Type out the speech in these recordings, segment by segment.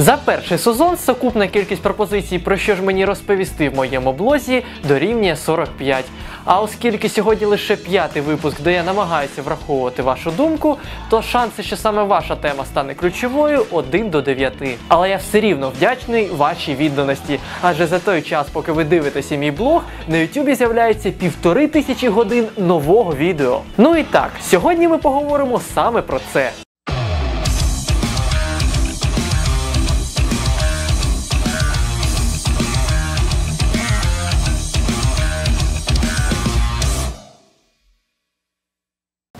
За перший сезон сукупна кількість пропозицій, про що ж мені розповісти в моєму блозі, дорівнює 45. А оскільки сьогодні лише п'ятий випуск, де я намагаюся враховувати вашу думку, то шанси, що саме ваша тема стане ключовою, 1 до 9. Але я все рівно вдячний вашій відданості. Адже за той час, поки ви дивитеся мій блог, на Ютубі з'являється півтори тисячі годин нового відео. Ну і так, сьогодні ми поговоримо саме про це.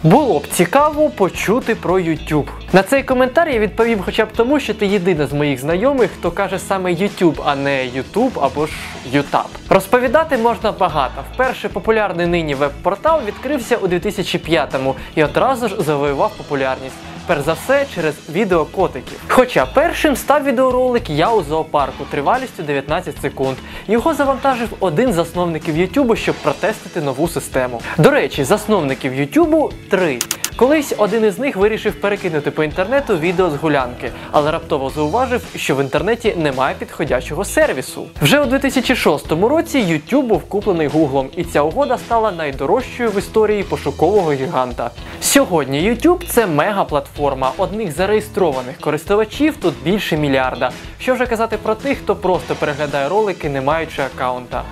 Було б цікаво почути про YouTube. На цей коментар я відповім хоча б тому, що ти єдина з моїх знайомих, хто каже саме YouTube, а не YouTube або ж YouTube. Розповідати можна багато. Вперше популярний нині веб-портал відкрився у 2005-му і одразу ж завоював популярність. Перш за все через відеокотиків. Хоча першим став відеоролик Я у зоопарку тривалістю 19 секунд. Його завантажив один з засновників Ютубу, щоб протестити нову систему. До речі, засновників Ютубу три. Колись один із них вирішив перекинути по інтернету відео з гулянки, але раптово зауважив, що в інтернеті немає підходящого сервісу. Вже у 2006 році YouTube був куплений Гуглом, і ця угода стала найдорожчою в історії пошукового гіганта. Сьогодні YouTube це мега-платформа. Одних зареєстрованих користувачів тут більше мільярда. Що вже казати про тих, хто просто переглядає ролики, не маючи аккаунта.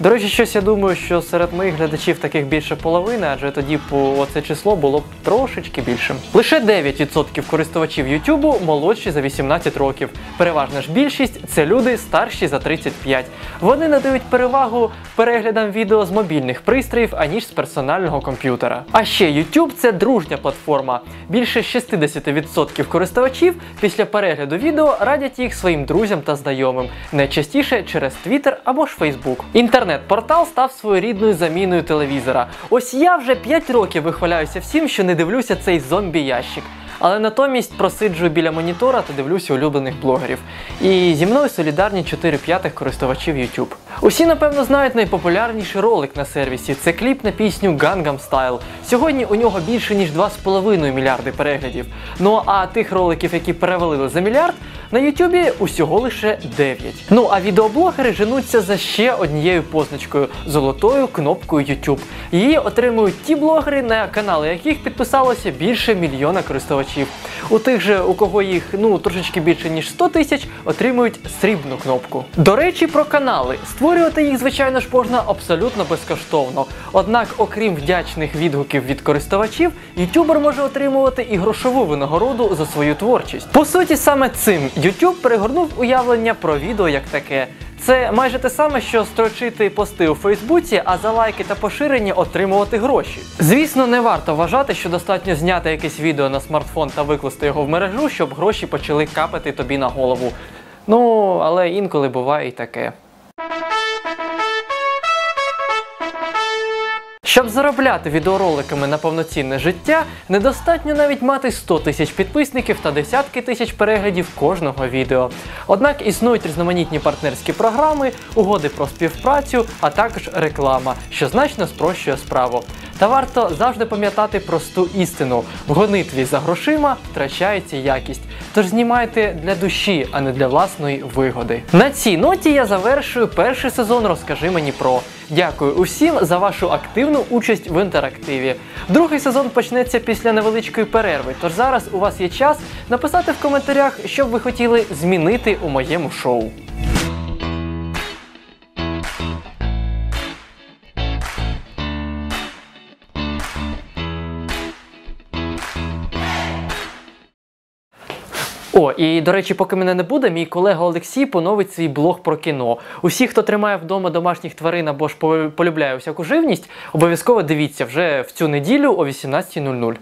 До речі, щось я думаю, що серед моїх глядачів таких більше половини, адже тоді по оце число було б трошечки більшим. Лише 9% користувачів Ютубу молодші за 18 років. Переважна ж більшість це люди старші за 35. Вони надають перевагу переглядам відео з мобільних пристроїв, аніж з персонального комп'ютера. А ще YouTube це дружня платформа. Більше 60% користувачів після перегляду відео радять їх своїм друзям та знайомим, найчастіше через Twitter або ж Facebook. Інтернет-портал став своєрідною заміною телевізора. Ось я вже 5 років вихваляюся всім, що не дивлюся цей зомбі-ящик. Але натомість просиджую біля монітора та дивлюся улюблених блогерів. І зі мною солідарні 4 п'ятих користувачів YouTube. Усі, напевно, знають найпопулярніший ролик на сервісі. Це кліп на пісню Gangnam Style. Сьогодні у нього більше ніж 2,5 мільярди переглядів. Ну а тих роликів, які перевалили за мільярд, на Ютубі усього лише 9. Ну а відеоблогери женуться за ще однією позначкою золотою кнопкою YouTube. Її отримують ті блогери, на канали яких підписалося більше мільйона користувачів. У тих же, у кого їх ну трошечки більше ніж 100 тисяч, отримують срібну кнопку. До речі, про канали. Створювати їх, звичайно ж, можна абсолютно безкоштовно. Однак, окрім вдячних відгуків від користувачів, ютубер може отримувати і грошову винагороду за свою творчість. По суті, саме цим YouTube перегорнув уявлення про відео як таке. Це майже те саме, що строчити пости у Фейсбуці, а за лайки та поширення отримувати гроші. Звісно, не варто вважати, що достатньо зняти якесь відео на смартфон та викласти його в мережу, щоб гроші почали капати тобі на голову. Ну, але інколи буває і таке. Щоб заробляти відеороликами на повноцінне життя, недостатньо навіть мати 100 тисяч підписників та десятки тисяч переглядів кожного відео. Однак існують різноманітні партнерські програми, угоди про співпрацю, а також реклама, що значно спрощує справу. Та варто завжди пам'ятати просту істину: в гонитві за грошима втрачається якість. Тож знімайте для душі, а не для власної вигоди. На цій ноті я завершую перший сезон Розкажи мені про. Дякую усім за вашу активну участь в інтерактиві. Другий сезон почнеться після невеличкої перерви. Тож зараз у вас є час написати в коментарях, що б ви хотіли змінити у моєму шоу. О, і до речі, поки мене не буде, мій колега Олексій поновить свій блог про кіно. Усі, хто тримає вдома домашніх тварин або ж полюбляє всяку живність, обов'язково дивіться вже в цю неділю о 18.00.